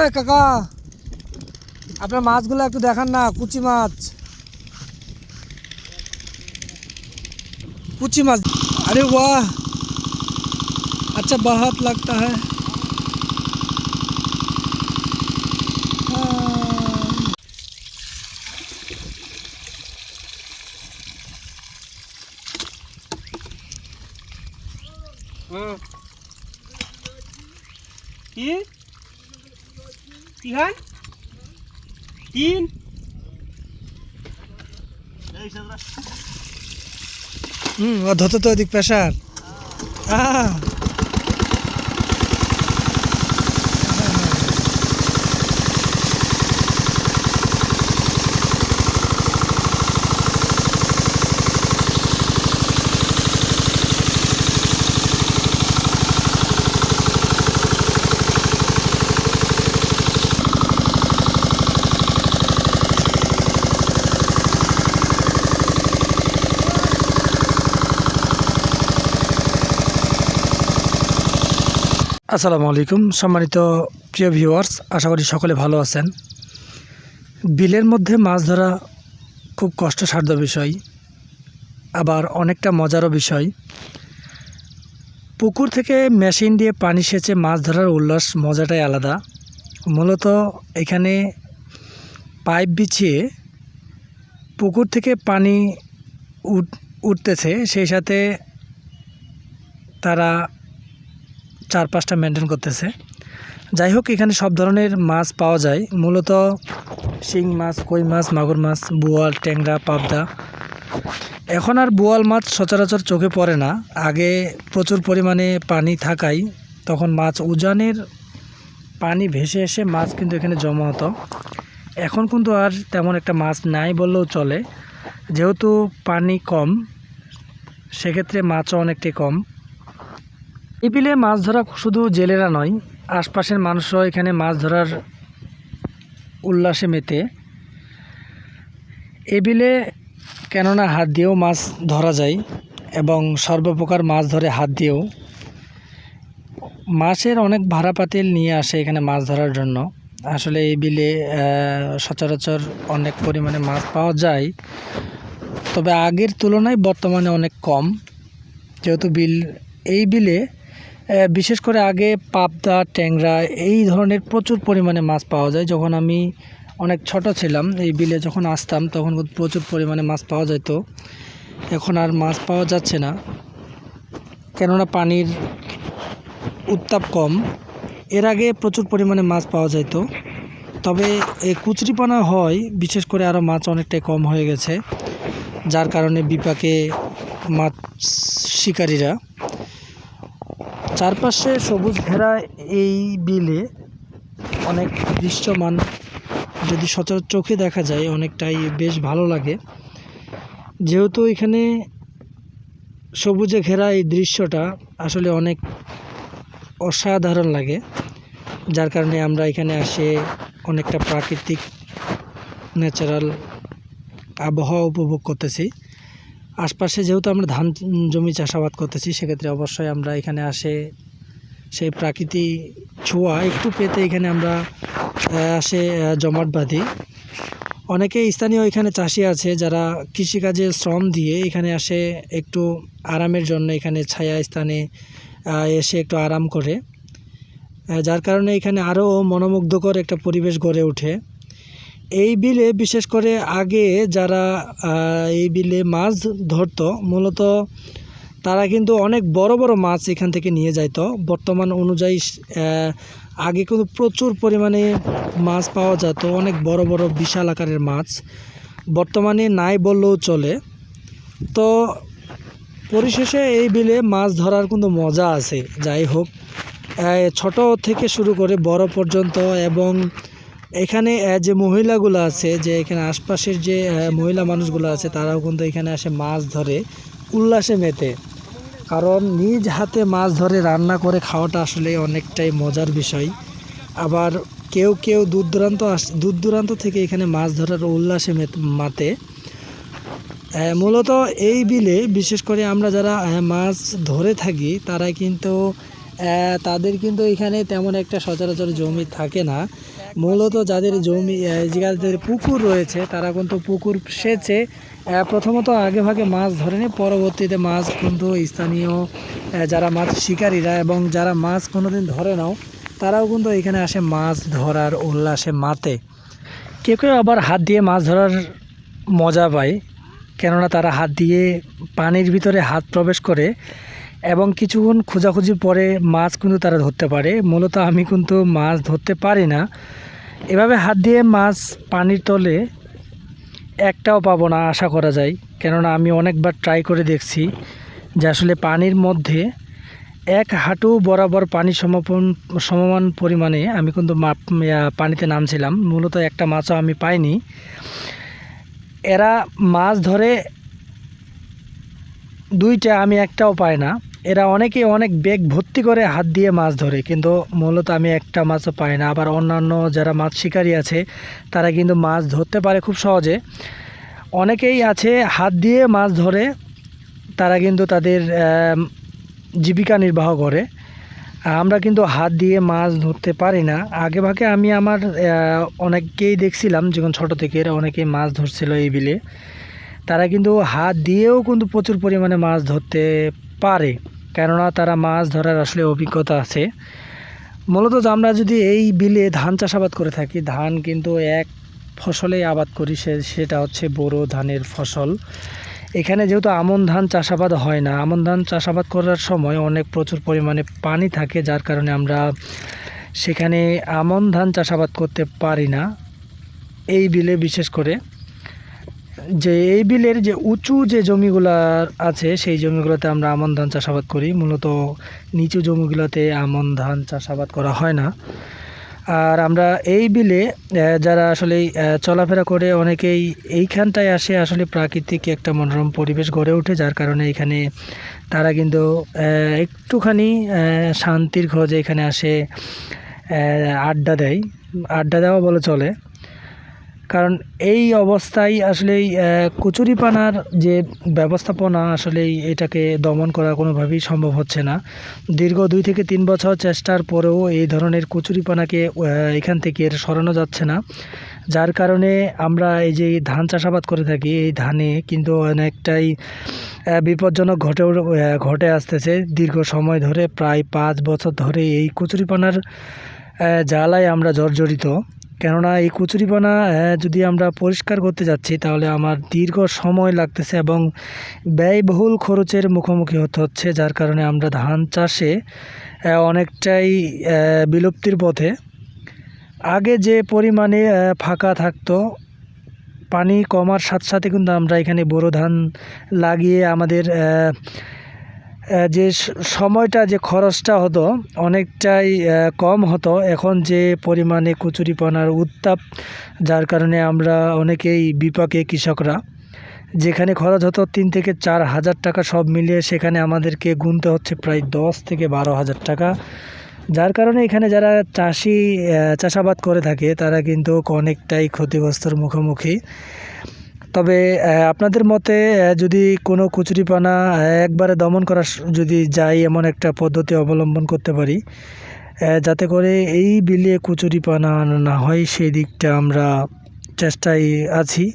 ওই কাকা আপনার মাছগুলো একটু দেখান না কুচি মাছ कुची माछ अरे वाह अच्छा बहुत लगता है हाँ। কি হয়? তিন। হুম ধরতে তো অধিক প্রেশার আসসালামু আলাইকুম। সম্মানিত প্রিয় ভিউয়ার্স, আশা করি সকলে ভালো আছেন। বিলের মধ্যে মাছ ধরা খুব কষ্টসাধ্য বিষয়, আবার অনেকটা মজারও বিষয়। পুকুর থেকে মেশিন দিয়ে পানি সেচে মাছ ধরার উল্লাস মজাটাই আলাদা। মূলত এখানে পাইপ বিছিয়ে পুকুর থেকে পানি উঠ, উঠতেছে, সেই সাথে তারা চার পাঁচটা মেনটেন করতেছে। যাই হোক এখানে সব ধরনের মাছ পাওয়া যায়। মূলত শিং মাছ, কই মাছ, মাগুর মাছ, বোয়াল, ট্যাংরা, পাবদা। এখন আর বোয়াল মাছ সচরাচর চোখে পড়ে না। আগে প্রচুর পরিমাণে পানি থাকায় তখন মাছ উজানের পানি ভেসে এসে মাছ কিন্তু এখানে জমা হতো। এখন কিন্তু আর তেমন একটা মাছ নাই বললেও চলে। যেহেতু পানি কম, সেক্ষেত্রে মাছও অনেকটাই কম। এই বিলে মাছ ধরা শুধু জেলেরা নয়, আশপাশের মানুষও এখানে মাছ ধরার উল্লাসে মেতে। এ বিলে কেননা হাত দিয়েও মাছ ধরা যায় এবং সর্বপ্রকার মাছ ধরে হাত দিয়েও। মাছের অনেক ভাড়া পাতিল নিয়ে আসে এখানে মাছ ধরার জন্য। আসলে এই বিলে সচরাচর অনেক পরিমাণে মাছ পাওয়া যায়। তবে আগের তুলনায় বর্তমানে অনেক কম। যেহেতু বিল, এই বিলে বিশেষ করে আগে পাবদা, ট্যাংরা এই ধরনের প্রচুর পরিমাণে মাছ পাওয়া যায়। যখন আমি অনেক ছোট ছিলাম, এই বিলে যখন আসতাম, তখন প্রচুর পরিমাণে মাছ পাওয়া যেত। এখন আর মাছ পাওয়া যাচ্ছে না। কেননা পানির উত্তাপ কম। এর আগে প্রচুর পরিমাণে মাছ পাওয়া যেত তবে এই কুচরিপানা হয়, বিশেষ করে আরও মাছ অনেকটাই কম হয়ে গেছে। যার কারণে বিপাকে মাছ শিকারীরা চারপাশে সবুজ ঘেরা এই বিলে অনেক দৃশ্যমান। যদি সচরাচর চোখে দেখা যায়, অনেকটাই বেশ ভালো লাগে। যেহেতু এখানে সবুজে ঘেরা এই দৃশ্যটা আসলে অনেক অসাধারণ লাগে, যার কারণে আমরা এখানে আসে অনেকটা প্রাকৃতিক ন্যাচারাল আবহাওয়া উপভোগ করতেছি। আশপাশে যেহেতু আমরা ধান জমি চাষাবাদ করতেছি, সেক্ষেত্রে অবশ্যই আমরা এখানে আসে সেই প্রাকৃতিক ছোঁয়া একটু পেতে এখানে আমরা আসে জমাট বাঁধি। অনেকে স্থানীয় এখানে চাষি আছে যারা কৃষিকাজে শ্রম দিয়ে এখানে আসে একটু আরামের জন্য এখানে ছায়া স্থানে এসে একটু আরাম করে। যার কারণে এখানে আরও মনোমুগ্ধকর একটা পরিবেশ গড়ে ওঠে। এই বিলে, বিশেষ করে আগে যারা এই বিলে মাছ ধরতো, মূলত তারা কিন্তু অনেক বড় বড় মাছ এখান থেকে নিয়ে যাইত। বর্তমান অনুযায়ী আগে কিন্তু প্রচুর পরিমাণে মাছ পাওয়া যেত, অনেক বড় বড় বিশাল আকারের মাছ। বর্তমানে নাই বললেও চলে। তো পরিশেষে এই বিলে মাছ ধরার কিন্তু মজা আছে, যাই হোক। ছোট থেকে শুরু করে বড় পর্যন্ত এবং এখানে যে মহিলাগুলো আছে, যে এখানে আশপাশের যে মহিলা মানুষগুলো আছে, তারাও কিন্তু এখানে আসে মাছ ধরে উল্লাসে মেতে। কারণ নিজ হাতে মাছ ধরে রান্না করে খাওয়াটা আসলে অনেকটাই মজার বিষয়। আবার কেউ কেউ দূর দূরান্ত আস, দূর দূরান্ত থেকে এখানে মাছ ধরার উল্লাসে মেত- মাতে। মূলত এই বিলে, বিশেষ করে আমরা যারা মাছ ধরে থাকি তারা কিন্তু তাদের কিন্তু এখানে তেমন একটা সচরাচর জমি থাকে না। মূলত যাদের জমি যাদের পুকুর রয়েছে, তারা কিন্তু পুকুর সেচে প্রথমত আগে ভাগে মাছ ধরেনি, পরবর্তীতে মাছ কিন্তু স্থানীয় যারা মাছ শিকারীরা এবং যারা মাছ কোনোদিন ধরে নাও, তারাও কিন্তু এখানে আসে মাছ ধরার উল্লাসে মাতে। কেউ কেউ আবার হাত দিয়ে মাছ ধরার মজা পায়, কেননা তারা হাত দিয়ে পানির ভিতরে হাত প্রবেশ করে এবং কিছুক্ষণ খোঁজাখুঁজি পরে মাছ কিন্তু তারা ধরতে পারে। মূলত আমি কিন্তু মাছ ধরতে পারি না। এভাবে হাত দিয়ে মাছ পানির তলে একটাও পাবো না আশা করা যায়। কেননা আমি অনেকবার ট্রাই করে দেখছি যে আসলে পানির মধ্যে এক হাঁটু বরাবর পানি সমাপন সমমান পরিমাণে আমি কিন্তু পানিতে নামছিলাম। মূলত একটা মাছও আমি পাইনি। এরা মাছ ধরে দুইটা আমি একটাও পাই না। এরা অনেকে অনেক বেগ ভর্তি করে হাত দিয়ে মাছ ধরে, কিন্তু মূলত আমি একটা মাছও পাই না। আবার অন্যান্য যারা মাছ শিকারী আছে, তারা কিন্তু মাছ ধরতে পারে খুব সহজে। অনেকেই আছে হাত দিয়ে মাছ ধরে, তারা কিন্তু তাদের জীবিকা নির্বাহ করে। আমরা কিন্তু হাত দিয়ে মাছ ধরতে পারি না। আগে ভাগে আমি আমার অনেককেই দেখছিলাম, যখন ছোট থেকে এরা অনেকেই মাছ ধরছিল এই বিলে। তারা কিন্তু হাত দিয়েও কিন্তু প্রচুর পরিমাণে মাছ ধরতে পারে, কেননা তারা মাছ ধরার আসলে অভিজ্ঞতা আছে। মূলত আমরা যদি এই বিলে ধান চাষাবাদ করে থাকি, ধান কিন্তু এক ফসলেই আবাদ করি, সে, সেটা হচ্ছে বোরো ধানের ফসল। এখানে যেহেতু আমন ধান চাষাবাদ হয় না, আমন ধান চাষাবাদ করার সময় অনেক প্রচুর পরিমাণে পানি থাকে, যার কারণে আমরা সেখানে আমন ধান চাষাবাদ করতে পারি না। এই বিলে বিশেষ করে যে এই বিলের যে উঁচু যে জমিগুলো আছে, সেই জমিগুলোতে আমরা আমন ধান চাষাবাদ করি। মূলত নিচু জমিগুলোতে আমন ধান চাষাবাদ করা হয় না। আর আমরা এই বিলে যারা আসলে চলাফেরা করে অনেকেই এইখানটায় আসে আসলে প্রাকৃতিক একটা মনোরম পরিবেশ গড়ে ওঠে, যার কারণে এখানে তারা কিন্তু একটুখানি শান্তির খোঁজে এখানে আসে আড্ডা দেয়। আড্ডা দেওয়া বলে চলে। কারণ এই অবস্থায় আসলে কচুরিপানার যে ব্যবস্থাপনা আসলে এটাকে দমন করা কোনোভাবেই সম্ভব হচ্ছে না। দীর্ঘ দুই থেকে তিন বছর চেষ্টার পরেও এই ধরনের কচুরিপানাকে এখান থেকে সরানো যাচ্ছে না। যার কারণে আমরা এই যে ধান চাষাবাদ করে থাকি, এই ধানে কিন্তু অনেকটাই বিপজ্জনক ঘটে ঘটে আসতেছে। দীর্ঘ সময় ধরে প্রায় পাঁচ বছর ধরে এই কচুরিপানার জ্বালায় আমরা জর্জরিত। কেননা এই কচুরিপানা যদি আমরা পরিষ্কার করতে যাচ্ছি, তাহলে আমার দীর্ঘ সময় লাগতেছে এবং ব্যয়বহুল খরচের মুখোমুখি হতে হচ্ছে, যার কারণে আমরা ধান চাষে অনেকটাই বিলুপ্তির পথে। আগে যে পরিমাণে ফাঁকা থাকতো, পানি কমার সাথে সাথে কিন্তু আমরা এখানে বোরো ধান লাগিয়ে আমাদের যে সময়টা, যে খরচটা হতো, অনেকটাই কম হতো। এখন যে পরিমাণে কচুরিপানার উত্তাপ, যার কারণে আমরা অনেকেই বিপাকে কৃষকরা, যেখানে খরচ হতো তিন থেকে চার হাজার টাকা সব মিলিয়ে সেখানে আমাদেরকে গুনতে হচ্ছে প্রায় দশ থেকে বারো হাজার টাকা। যার কারণে এখানে যারা চাষি চাষাবাদ করে থাকে, তারা কিন্তু অনেকটাই ক্ষতিগ্রস্তর মুখোমুখি। তবে আপনাদের মতে যদি কোনো কচুরিপানা একবারে দমন করা যদি যাই, এমন একটা পদ্ধতি অবলম্বন করতে পারি যাতে করে এই বিলে কচুরিপানা না হয়, সেই দিকটা আমরা চেষ্টায় আছি।